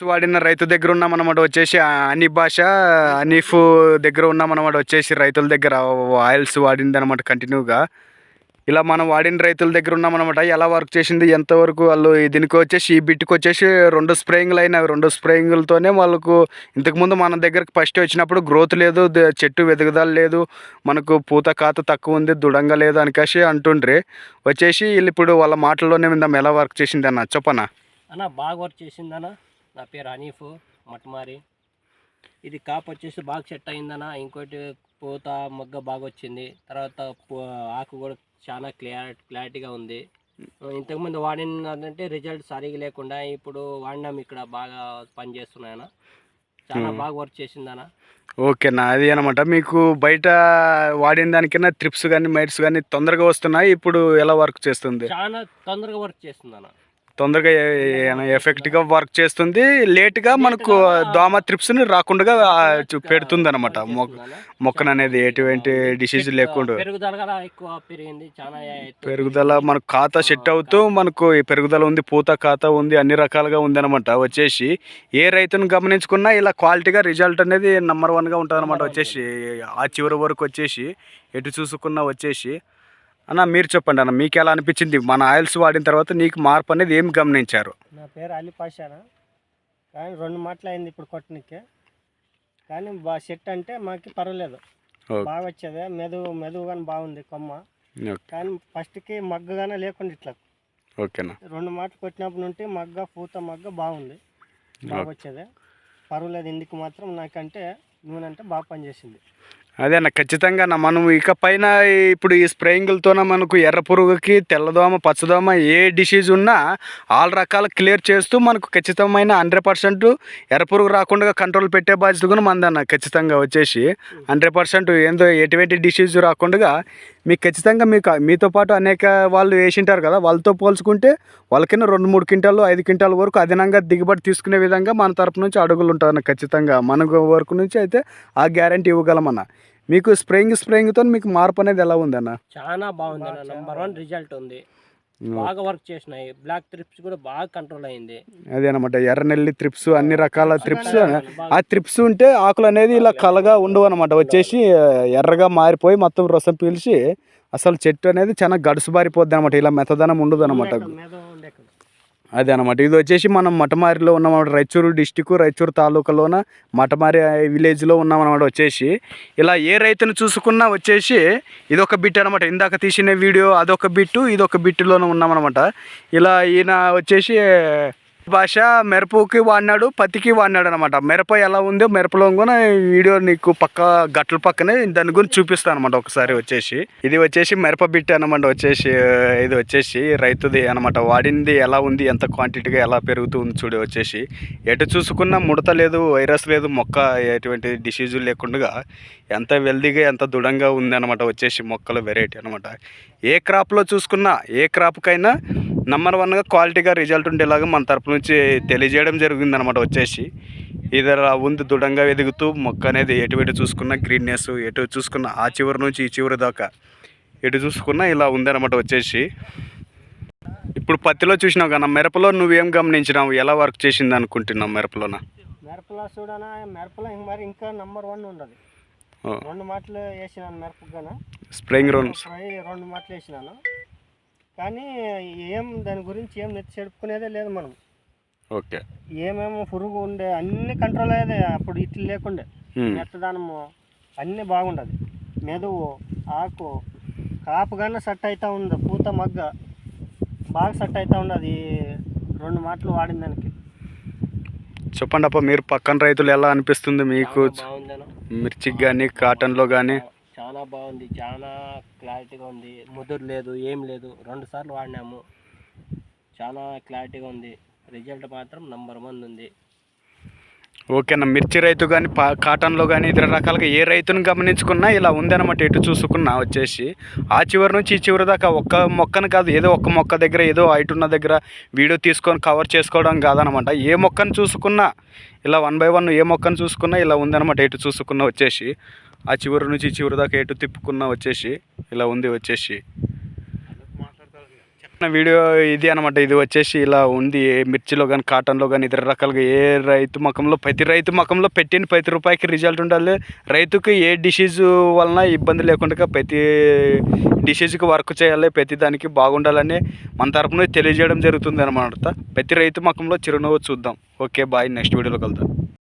వాడిన రైతు దగ్గర ఉన్నామన్నమాట వచ్చేసి అనీ భాష అనీఫ్ దగ్గర ఉన్నామన్నమాట వచ్చేసి రైతుల దగ్గర ఆయిల్స్ వాడింది అనమాట కంటిన్యూగా ఇలా మనం వాడిన రైతుల దగ్గర ఉన్నామన్నమాట ఎలా వర్క్ చేసింది ఎంతవరకు వాళ్ళు దీనికి వచ్చేసి ఈ బిట్కి వచ్చేసి రెండు స్ప్రేయింగ్లు అయినవి. రెండు స్ప్రేయింగ్లతోనే వాళ్ళకు ఇంతకుముందు మన దగ్గరకు ఫస్ట్ వచ్చినప్పుడు గ్రోత్ లేదు చెట్టు వెదుగుదల లేదు మనకు పూత కాత తక్కువ ఉంది దృఢంగా లేదు అనికేసి అంటుండ్రి. వచ్చేసి వీళ్ళు ఇప్పుడు వాళ్ళ మాటల్లోనే విందాం ఎలా వర్క్ చేసింది అన్న చెప్పనా? అన్న బాగా వర్క్ చేసిందన్న నా పేరు హనీఫ్ మట్మారి. ఇది కాపు వచ్చేసి బాగా సెట్ అయిందన్న ఇంకోటి పూత మొగ్గ బాగా వచ్చింది. తర్వాత ఆకు కూడా చాలా క్లియర్ క్లారిటీగా ఉంది. ఇంతకుముందు వాడినంటే రిజల్ట్ సరిగా లేకుండా ఇప్పుడు వాడినాం ఇక్కడ బాగా పనిచేస్తున్నాయన్న చాలా. బాగా వర్క్ చేసిందన్న. ఓకేనా అది అనమాట మీకు బయట వాడిన దానికన్నా ట్రిప్స్ కానీ మైట్స్ కానీ తొందరగా వస్తున్నాయి? ఇప్పుడు ఎలా వర్క్ చేస్తుంది? చాలా తొందరగా వర్క్ చేస్తుందన్న. తొందరగా ఎఫెక్ట్గా వర్క్ చేస్తుంది. లేట్గా మనకు దోమ ట్రిప్స్ని రాకుండా పెడుతుంది అనమాట. మొక్కను అనేది ఎటువంటి డిసీజ్ లేకుండా. పెరుగుదల మనకు ఖాతా సెట్ అవుతూ మనకు పెరుగుదల ఉంది పూత ఖాతా ఉంది అన్ని రకాలుగా ఉంది అనమాట వచ్చేసి ఏ రైతును గమనించుకున్నా ఇలా క్వాలిటీగా రిజల్ట్ అనేది నెంబర్ వన్గా ఉంటుంది అనమాట వచ్చేసి ఆ చివరి వరకు వచ్చేసి ఎటు చూసుకున్నా వచ్చేసి అన్న మీరు చెప్పండి అన్న మీకు ఎలా అనిపించింది? మన ఆయిల్స్ వాడిన తర్వాత నీకు మార్పు అనేది ఏం గమనించారు? నా పేరు అలీ పాషానా కానీ రెండు మాటలు అయింది ఇప్పుడు కొట్టనికే. కానీ బా సెట్ అంటే మాకు పర్వాలేదు. ఓకే. బాగా వచ్చేది. మెదువు మెదువు కానీ బాగుంది కొమ్మ. ఓకే. కానీ ఫస్ట్కి మగ్గగానే లేకుండా ఇట్లా. ఓకేనా? రెండు మాటలు కొట్టినప్పటి నుండి మగ్గ పూత మగ్గ బాగుంది. బాగా. వచ్చేది. పర్వాలేదు ఇందుకు మాత్రం నాకంటే నూనె అంటే బాగా పనిచేసింది. అదే అన్న ఖచ్చితంగా అన్న. మనం ఇక పైన ఇప్పుడు ఈ స్ప్రేయింగ్లతోన మనకు ఎర్ర పురుగుకి తెల్లదోమ పచ్చదోమ ఏ డిసీజ్ ఉన్నా ఆల్ రకాల క్లియర్ చేస్తూ మనకు ఖచ్చితమైన హండ్రెడ్ పర్సెంట్ ఎర్ర పురుగు రాకుండా కంట్రోల్ పెట్టే బాధ్యత కూడా మందన్న ఖచ్చితంగా వచ్చేసి. హండ్రెడ్ పర్సెంట్ ఏందో ఎటువంటి డిసీజ్ రాకుండా మీకు ఖచ్చితంగా మీకు మీతో పాటు అనేక వాళ్ళు వేసింటారు కదా వాళ్ళతో పోల్చుకుంటే వాళ్ళకైనా రెండు మూడు క్వింటాలు ఐదు క్వింటాల వరకు అదనంగా దిగుబడి తీసుకునే విధంగా మన తరపు నుంచి అడుగులు ఉంటాయన్న ఖచ్చితంగా. మన వరకు నుంచి అయితే ఆ గ్యారంటీ ఇవ్వగలమన్న. మీకు స్ప్రేయింగ్ స్ప్రేయింగ్తో మీకు మార్పు అనేది ఎలా ఉందన్న? చాలా బాగుంది అన్న. నెంబర్ వన్ రిజల్ట్ ఉంది. బాగా వర్క్ చేసినాయి. బ్లాక్ ట్రిప్స్ కూడా బాగా కంట్రోల్ అయింది. అదే అనమాట ఎర్రనెల్లి త్రిప్స్ అన్ని రకాల త్రిప్స్ ఆ త్రిప్స్ ఉంటే ఆకులు అనేది ఇలా కలగా ఉండవు. అనమాట వచ్చేసి ఎర్రగా మారిపోయి మొత్తం రసం పీల్చి అసలు చెట్టు అనేది చాలా గడుసుబారిపోద్ది అనమాట ఇలా మెత్తదనం ఉండదు అనమాట. అదే అనమాట ఇది వచ్చేసి మనం మటమారిలో ఉన్నామన్నమాట. రాయచూరు డిస్టిక్ రాయచూరు తాలూకాలోన మటమారి విలేజ్లో ఉన్నామన్నమాట వచ్చేసి. ఇలా ఏ రైతును చూసుకున్నా వచ్చేసి ఇదొక బిట్ అనమాట ఇందాక తీసిన వీడియో అదొక బిట్టు ఇదొక బిట్టులోనే ఉన్నామన్నమాట. ఇలా ఈయన వచ్చేసి భాష మిరపకి వాడినాడు పత్తికి వాడినాడు అనమాట మిరప ఎలా ఉందో మిరపలో కూడా వీడియో నీకు పక్క గట్ల పక్కనే దాని గురించి చూపిస్తాను అనమాట ఒకసారి వచ్చేసి. ఇది వచ్చేసి మిరప బిట్ అనమాట వచ్చేసి ఇది వచ్చేసి రైతుది అనమాట. వాడింది ఎలా ఉంది ఎంత క్వాంటిటీగా ఎలా పెరుగుతుంది చూడు వచ్చేసి. ఎటు చూసుకున్నా ముడత లేదు వైరస్ లేదు మొక్క ఎటువంటి డిసీజు లేకుండా ఎంత వెల్దీగా ఎంత దృఢంగా ఉంది అనమాట వచ్చేసి మొక్కల వెరైటీ అనమాట. ఏ క్రాప్లో చూసుకున్నా ఏ క్రాప్కైనా నెంబర్ వన్గా క్వాలిటీగా రిజల్ట్ ఉండేలాగా మన తరపు నుంచి తెలియజేయడం జరిగింది అనమాట వచ్చేసి. ఇది అలా ఉంది దృఢంగా ఎదుగుతూ మొక్క అనేది ఎటు చూసుకున్నా గ్రీన్నెస్ ఎటు చూసుకున్నా ఆ చివరి నుంచి ఈ చివరి దాకా ఎటు చూసుకున్నా ఇలా ఉందన్నమాట వచ్చేసి. ఇప్పుడు పత్తిలో చూసినావు కదా మిరపలో నువ్వేం గమనించినావు? ఎలా వర్క్ చేసింది అనుకుంటున్నావు మిరపలోన? మిరపలో చూడనా? మిరపలో మరి ఇంకా నంబర్ వన్ ఉండదు రెండు మాటలు వేసినాను మిరపగాన స్ప్రేయింగ్ రౌండ్స్ ఫ్రై రెండు మాటలు వేసినాను. కానీ ఏం దాని గురించి ఏం నెత్తి చెడుపుకునేదే లేదు మనం. ఓకే. ఏమేమో పురుగు ఉండే అన్ని కంట్రోల్ అయ్యేది అప్పుడు ఇట్లు లేకుండే. మెత్తదనము అన్నీ బాగుండదు. మెదువు ఆకు కాపు కానీ సెట్ అవుతా ఉంది. పూత మగ్గ బాగా సెట్ అవుతా ఉండదు ఈ రెండు మాటలు వాడిన దానికి. చెప్పండి అప్ప మీరు పక్కన రైతులు ఎలా అనిపిస్తుంది మీకు? మిర్చికి కానీ కాటన్లో కానీ చాలా బాగుంది చాలా క్లారిటీగా ఉంది. ముదురు లేదు ఏం లేదు. రెండు సార్లు వాడినాము. చాలా క్లారిటీగా ఉంది. రిజల్ట్ మాత్రం నంబర్ వన్ ఉంది. ఓకేనా మిర్చి రైతు కానీ పా కాటన్లో కానీ ఇతర రకాలుగా ఏ రైతును గమనించుకున్నా ఇలా ఉందన్నమాట ఎటు చూసుకున్నా వచ్చేసి. ఆ చివరి నుంచి ఈ చివరి దాకా ఒక్క మొక్కను కాదు ఏదో ఒక్క మొక్క దగ్గర ఏదో హైట్ ఉన్న దగ్గర వీడియో తీసుకొని కవర్ చేసుకోవడం కాదనమాట ఏ మొక్కను చూసుకున్నా ఇలా వన్ బై వన్ ఏ మొక్కను చూసుకున్నా ఇలా ఉందన్నమాట ఎటు చూసుకున్నా వచ్చేసి. ఆ చివరి నుంచి చివరి దాకా ఎటు తిప్పుకున్నా వచ్చేసి ఇలా ఉంది వచ్చేసి. చెప్పిన వీడియో ఇది అనమాట ఇది వచ్చేసి ఇలా ఉంది మిర్చిలో కానీ కాటన్లో కానీ ఇతర రకాలుగా ఏ రైతు మకంలో ప్రతి రైతు మకంలో పెట్టిన ప్రతి రూపాయికి రిజల్ట్ ఉండాలి. రైతుకు ఏ డిసీజ్ వలన ఇబ్బంది లేకుండా ప్రతి డిసీజ్కి వర్క్ చేయాలి ప్రతి దానికి బాగుండాలని మన తరపున తెలియజేయడం జరుగుతుంది అనమాట ప్రతి రైతు మకంలో చిరునవ్వు చూద్దాం. Okay bye. నెక్స్ట్ వీడియోలో కలుద్దాం.